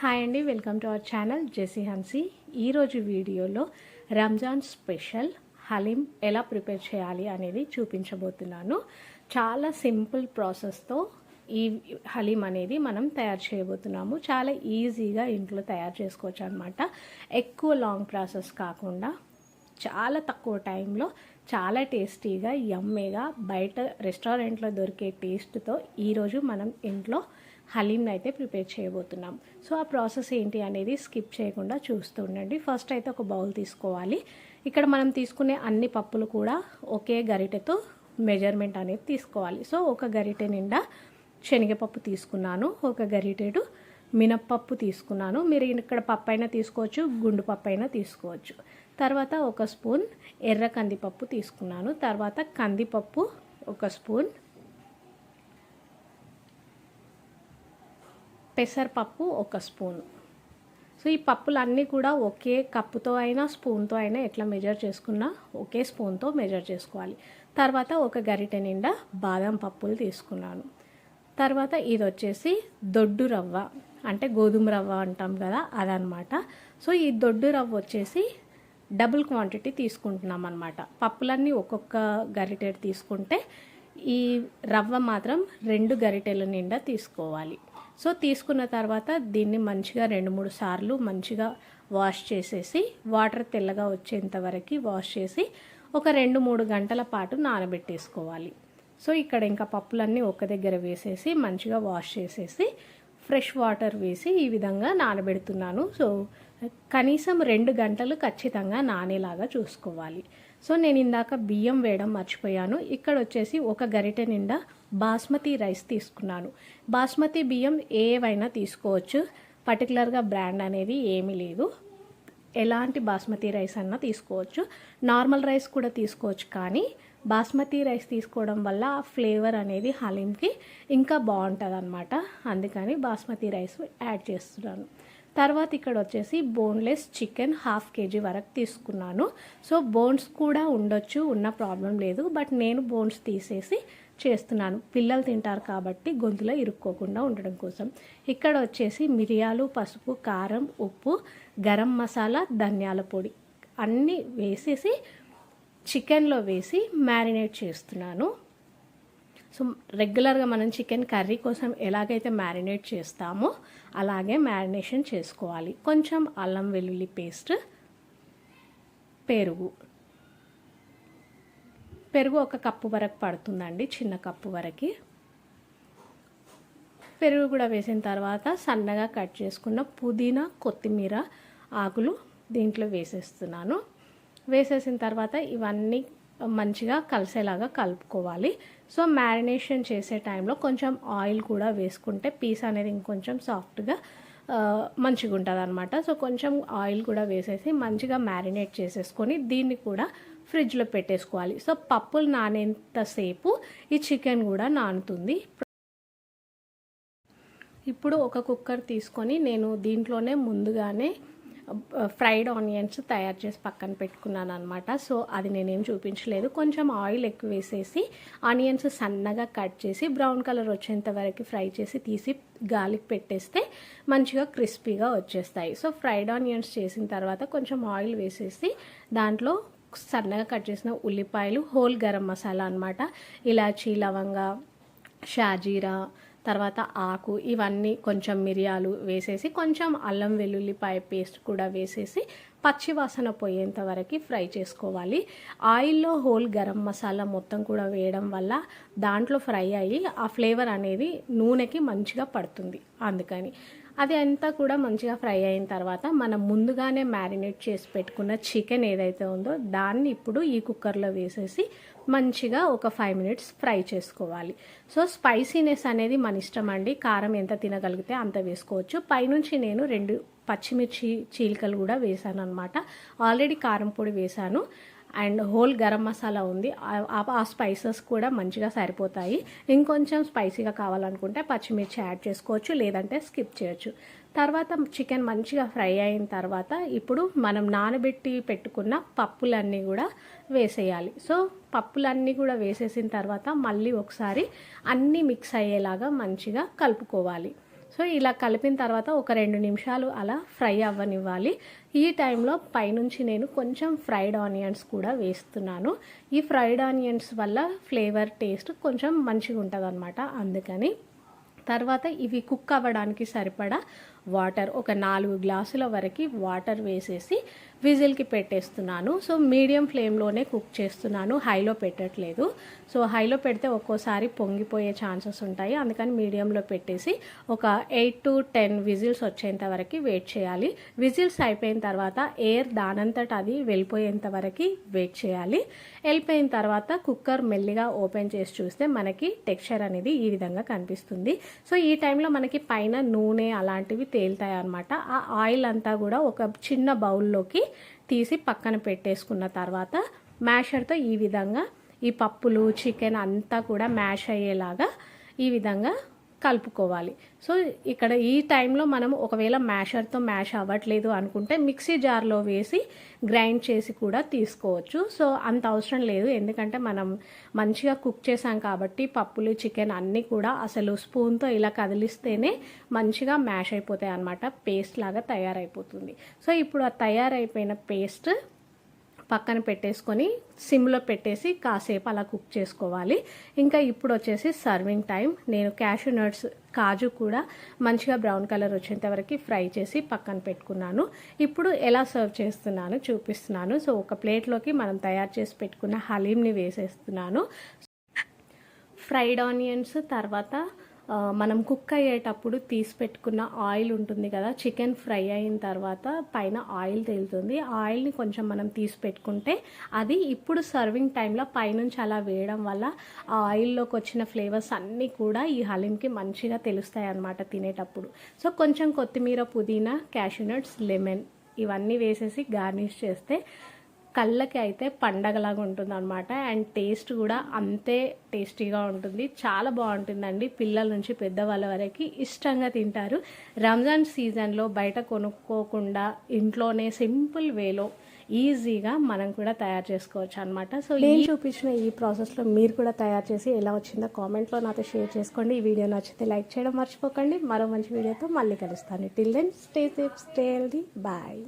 Hi అండి welcome to our channel JC Hansi ఈరోజు వీడియోలో రంజాన్ స్పెషల్ హలీం ఎలా ప్రిపేర్ చేయాలి అనేది చూపించబోతున్నాను. చాలా సింపుల్ ప్రాసెస్తో ఈ హలీం అనేది మనం తయారు చేయబోతున్నాము. చాలా ఈజీగా ఇంట్లో తయారు చేసుకోవచ్చు అనమాట ఎక్కువ లాంగ్ ప్రాసెస్ కాకుండా చాలా తక్కువ టైంలో చాలా టేస్టీగా యమ్మీగా బయట రెస్టారెంట్లో దొరికే టేస్ట్తో ఈరోజు మనం ఇంట్లో హలీంని అయితే ప్రిపేర్ చేయబోతున్నాం. సో ఆ ప్రాసెస్ ఏంటి అనేది స్కిప్ చేయకుండా చూస్తూ ఉండండి. ఫస్ట్ అయితే ఒక బౌల్ తీసుకోవాలి. ఇక్కడ మనం తీసుకునే అన్ని పప్పులు కూడా ఒకే గరిటెతో మెజర్మెంట్ అనేది తీసుకోవాలి. సో ఒక గరిటె నిండా శనగపప్పు తీసుకున్నాను. ఒక గరిటెడు మినప్పప్పు తీసుకున్నాను. మీరు ఇక్కడ పప్పు అయినా తీసుకోవచ్చు గుండు పప్పు అయినా తీసుకోవచ్చు. తర్వాత ఒక స్పూన్ ఎర్ర కందిపప్పు తీసుకున్నాను. తర్వాత కందిపప్పు ఒక స్పూన్ పెసరపప్పు ఒక స్పూన్. సో ఈ పప్పులన్నీ కూడా ఒకే కప్పుతో అయినా స్పూన్తో అయినా ఎట్లా మెజర్ చేసుకున్నా ఒకే స్పూన్తో మెజర్ చేసుకోవాలి. తర్వాత ఒక గరిటె నిండా బాదం పప్పులు తీసుకున్నాను. తర్వాత ఇది వచ్చేసి దొడ్డు రవ్వ అంటే గోధుమ రవ్వ అంటాం కదా అదనమాట సో ఈ దొడ్డు రవ్వ వచ్చేసి డబుల్ క్వాంటిటీ తీసుకుంటున్నాం అనమాట పప్పులన్నీ ఒక్కొక్క గరిటె తీసుకుంటే ఈ రవ్వ మాత్రం రెండు గరిటెల నిండా తీసుకోవాలి. సో తీసుకున్న తర్వాత దీన్ని మంచిగా రెండు మూడు సార్లు మంచిగా వాష్ చేసేసి వాటర్ తెల్లగా వచ్చేంత వరకు వాష్ చేసి ఒక రెండు మూడు గంటల పాటు నానబెట్టేసుకోవాలి. సో ఇక్కడ ఇంకా పప్పులన్నీ ఒక దగ్గర వేసేసి మంచిగా వాష్ చేసేసి ఫ్రెష్ వాటర్ వేసి ఈ విధంగా నానబెడుతున్నాను. సో కనీసం రెండు గంటలు ఖచ్చితంగా నానేలాగా చూసుకోవాలి. సో నేను ఇందాక బియ్యం వేయడం మర్చిపోయాను. ఇక్కడ వచ్చేసి ఒక గరిటె నిండా బాస్మతి రైస్ తీసుకున్నాను. బాస్మతి బియ్యం ఏవైనా తీసుకోవచ్చు. పర్టికులర్గా బ్రాండ్ అనేది ఏమీ లేదు. ఎలాంటి బాస్మతి రైస్ అన్నా తీసుకోవచ్చు. నార్మల్ రైస్ కూడా తీసుకోవచ్చు కానీ బాస్మతి రైస్ తీసుకోవడం వల్ల ఆ ఫ్లేవర్ అనేది హలీంకి ఇంకా బాగుంటుంది అనమాట అందుకని బాస్మతి రైస్ యాడ్ చేస్తున్నాను. తర్వాత ఇక్కడ వచ్చేసి బోన్లెస్ చికెన్ హాఫ్ కేజీ వరకు తీసుకున్నాను. సో బోన్స్ కూడా ఉండొచ్చు ఉన్న ప్రాబ్లం లేదు. బట్ నేను బోన్స్ తీసేసి చేస్తున్నాను. పిల్లలు తింటారు కాబట్టి గొంతులో ఇరుక్కోకుండా ఉండడం కోసం. ఇక్కడ వచ్చేసి మిరియాలు పసుపు కారం ఉప్పు గరం మసాలా ధనియాల పొడి అన్నీ వేసేసి చికెన్లో వేసి మ్యారినేట్ చేస్తున్నాను. సో రెగ్యులర్గా మనం చికెన్ కర్రీ కోసం ఎలాగైతే మ్యారినేట్ చేస్తామో అలాగే మ్యారినేషన్ చేసుకోవాలి. కొంచెం అల్లం వెల్లుల్లి పేస్ట్ పెరుగు. పెరుగు ఒక కప్పు వరకు పడుతుందండి చిన్న కప్పు వరకు. పెరుగు కూడా వేసిన తర్వాత సన్నగా కట్ చేసుకున్న పుదీనా కొత్తిమీర ఆకులు దీంట్లో వేసేస్తున్నాను. వేసేసిన తర్వాత ఇవన్నీ మంచిగా కలిసేలాగా కలుపుకోవాలి. సో మ్యారినేషన్ చేసే టైంలో కొంచెం ఆయిల్ కూడా వేసుకుంటే పీస్ అనేది ఇంకొంచెం సాఫ్ట్గా మంచిగా ఉంటుంది అనమాట సో కొంచెం ఆయిల్ కూడా వేసేసి మంచిగా మ్యారినేట్ చేసేసుకొని దీన్ని కూడా ఫ్రిడ్జ్లో పెట్టేసుకోవాలి. సో పప్పులు నానేంతసేపు ఈ చికెన్ కూడా నానుతుంది. ఇప్పుడు ఒక కుక్కర్ తీసుకొని నేను దీంట్లోనే ముందుగానే ఫ్రైడ్ ఆనియన్స్ తయారు చేసి పక్కన పెట్టుకున్నాను అనమాట సో అది నేనేం చూపించలేదు. కొంచెం ఆయిల్ ఎక్కువ వేసేసి ఆనియన్స్ సన్నగా కట్ చేసి బ్రౌన్ కలర్ వచ్చేంత వరకు ఫ్రై చేసి తీసి గాలికి పెట్టేస్తే మంచిగా క్రిస్పీగా వచ్చేస్తాయి. సో ఫ్రైడ్ ఆనియన్స్ చేసిన తర్వాత కొంచెం ఆయిల్ వేసేసి దాంట్లో సన్నగా కట్ చేసిన ఉల్లిపాయలు హోల్ గరం మసాలా అనమాట ఇలాచీ లవంగా షాజీరా తర్వాత ఆకు ఇవన్నీ కొంచెం మిరియాలు వేసేసి కొంచెం అల్లం వెల్లుల్లిపాయ పేస్ట్ కూడా వేసేసి పచ్చి వాసన పోయేంత వరకు ఫ్రై చేసుకోవాలి. ఆయిల్లో హోల్ గరం మసాలా మొత్తం కూడా వేయడం వల్ల దాంట్లో ఫ్రై అయ్యి ఆ ఫ్లేవర్ అనేది నూనెకి మంచిగా పడుతుంది. అందుకని అది అంతా కూడా మంచిగా ఫ్రై అయిన తర్వాత మనం ముందుగానే మ్యారినేట్ చేసి పెట్టుకున్న చికెన్ ఏదైతే ఉందో దాన్ని ఇప్పుడు ఈ కుక్కర్లో వేసేసి మంచిగా ఒక ఫైవ్ మినిట్స్ ఫ్రై చేసుకోవాలి. సో స్పైసీనెస్ అనేది మన ఇష్టం అండి. కారం ఎంత తినగలిగితే అంత వేసుకోవచ్చు. పైనుంచి నేను రెండు పచ్చిమిర్చి చీలికలు కూడా వేసాను అనమాట ఆల్రెడీ కారం పొడి వేసాను. అండ్ హోల్ గరం మసాలా ఉంది. ఆ స్పైసెస్ కూడా మంచిగా సరిపోతాయి. ఇంకొంచెం స్పైసీగా కావాలనుకుంటే పచ్చిమిర్చి యాడ్ చేసుకోవచ్చు లేదంటే స్కిప్ చేయొచ్చు. తర్వాత చికెన్ మంచిగా ఫ్రై అయిన తర్వాత ఇప్పుడు మనం నానబెట్టి పెట్టుకున్న పప్పులన్నీ కూడా వేసేయాలి. సో పప్పులన్నీ కూడా వేసేసిన తర్వాత మళ్ళీ ఒకసారి అన్నీ మిక్స్ అయ్యేలాగా మంచిగా కలుపుకోవాలి. సో ఇలా కలిపిన తర్వాత ఒక రెండు నిమిషాలు అలా ఫ్రై అవ్వనివ్వాలి. ఈ టైంలో పైనుంచి నేను కొంచెం ఫ్రైడ్ ఆనియన్స్ కూడా వేస్తున్నాను. ఈ ఫ్రైడ్ ఆనియన్స్ వల్ల ఫ్లేవర్ టేస్ట్ కొంచెం మంచిగా ఉంటుంది అందుకని తర్వాత ఇవి కుక్ అవ్వడానికి సరిపడా వాటర్. ఒక నాలుగు గ్లాసుల వరకు వాటర్ వేసేసి విజిల్కి పెట్టేస్తున్నాను. సో మీడియం ఫ్లేమ్లోనే కుక్ చేస్తున్నాను. హైలో పెట్టట్లేదు. సో హైలో పెడితే ఒక్కోసారి పొంగిపోయే ఛాన్సెస్ ఉంటాయి. అందుకని మీడియంలో పెట్టేసి ఒక ఎయిట్ టు టెన్ విజిల్స్ వచ్చేంత వరకు వెయిట్ చేయాలి. విజిల్స్ అయిపోయిన తర్వాత ఎయిర్ దానంతట అది వెళ్ళిపోయేంత వరకు వెయిట్ చేయాలి. వెళ్ళిపోయిన తర్వాత కుక్కర్ మెల్లిగా ఓపెన్ చేసి చూస్తే మనకి టెక్స్చర్ అనేది ఈ విధంగా కనిపిస్తుంది. సో ఈ టైంలో మనకి పైన నూనె అలాంటివి తేలుతాయి అనమాట ఆ ఆయిల్ అంతా కూడా ఒక చిన్న బౌల్లోకి తీసి పక్కన పెట్టేసుకున్న తర్వాత మ్యాషర్తో ఈ విధంగా ఈ పప్పులు చికెన్ అంతా కూడా మ్యాష్ అయ్యేలాగా ఈ విధంగా కలుపుకోవాలి. సో ఇక్కడ ఈ టైంలో మనం ఒకవేళ మ్యాషర్తో మ్యాష్ అవ్వట్లేదు అనుకుంటే మిక్సీ జార్లో వేసి గ్రైండ్ చేసి కూడా తీసుకోవచ్చు. సో అంత అవసరం లేదు. ఎందుకంటే మనం మంచిగా కుక్ చేసాం కాబట్టి పప్పులు చికెన్ అన్నీ కూడా అసలు స్పూన్తో ఇలా కదిలిస్తేనే మంచిగా మ్యాష్ అయిపోతాయి అన్నమాట. పేస్ట్ లాగా తయారైపోతుంది. సో ఇప్పుడు ఆ తయారైపోయిన పేస్ట్ పక్కన పెట్టేసుకొని సిమ్లో పెట్టేసి కాసేపు అలా కుక్ చేసుకోవాలి. ఇంకా ఇప్పుడు వచ్చేసి సర్వింగ్ టైం నేను క్యాషూ నట్స్ కాజు కూడా మంచిగా బ్రౌన్ కలర్ వచ్చేంత వరకు ఫ్రై చేసి పక్కన పెట్టుకున్నాను. ఇప్పుడు ఎలా సర్వ్ చేస్తున్నాను చూపిస్తున్నాను. సో ఒక ప్లేట్లోకి మనం తయారు చేసి పెట్టుకున్న హలీంని వేసేస్తున్నాను. ఫ్రైడ్ ఆనియన్స్ తర్వాత మనం కుక్ అయ్యేటప్పుడు తీసి పెట్టుకున్న ఆయిల్ ఉంటుంది కదా చికెన్ ఫ్రై అయిన తర్వాత పైన ఆయిల్ తేలుతుంది. ఆయిల్ని కొంచెం మనం తీసి పెట్టుకుంటే అది ఇప్పుడు సర్వింగ్ టైంలో పైనుంచి అలా వేయడం వల్ల ఆ ఆయిల్లోకి వచ్చిన ఫ్లేవర్స్ అన్నీ కూడా ఈ హలీంకి మంచిగా తెలుస్తాయి అన్నమాట తినేటప్పుడు. సో కొంచెం కొత్తిమీర పుదీనా క్యాషూనట్స్ లెమన్ ఇవన్నీ వేసేసి గార్నిష్ చేస్తే కళ్ళకి అయితే పండగలాగా ఉంటుంది అనమాట అండ్ టేస్ట్ కూడా అంతే టేస్టీగా ఉంటుంది. చాలా బాగుంటుందండి. పిల్లల నుంచి పెద్దవాళ్ళ వరకు ఇష్టంగా తింటారు. రంజాన్ సీజన్లో బయట కొనుక్కోకుండా ఇంట్లోనే సింపుల్ వేలో ఈజీగా మనం కూడా తయారు చేసుకోవచ్చు అనమాట సో నేను చూపించిన ఈ ప్రాసెస్లో మీరు కూడా తయారు చేసి ఎలా వచ్చిందో కామెంట్లో నాతో షేర్ చేసుకోండి. ఈ వీడియో నచ్చితే లైక్ చేయడం మర్చిపోకండి. మరో మంచి వీడియోతో మళ్ళీ కలుస్తాను. Till then stay safe stay healthy bye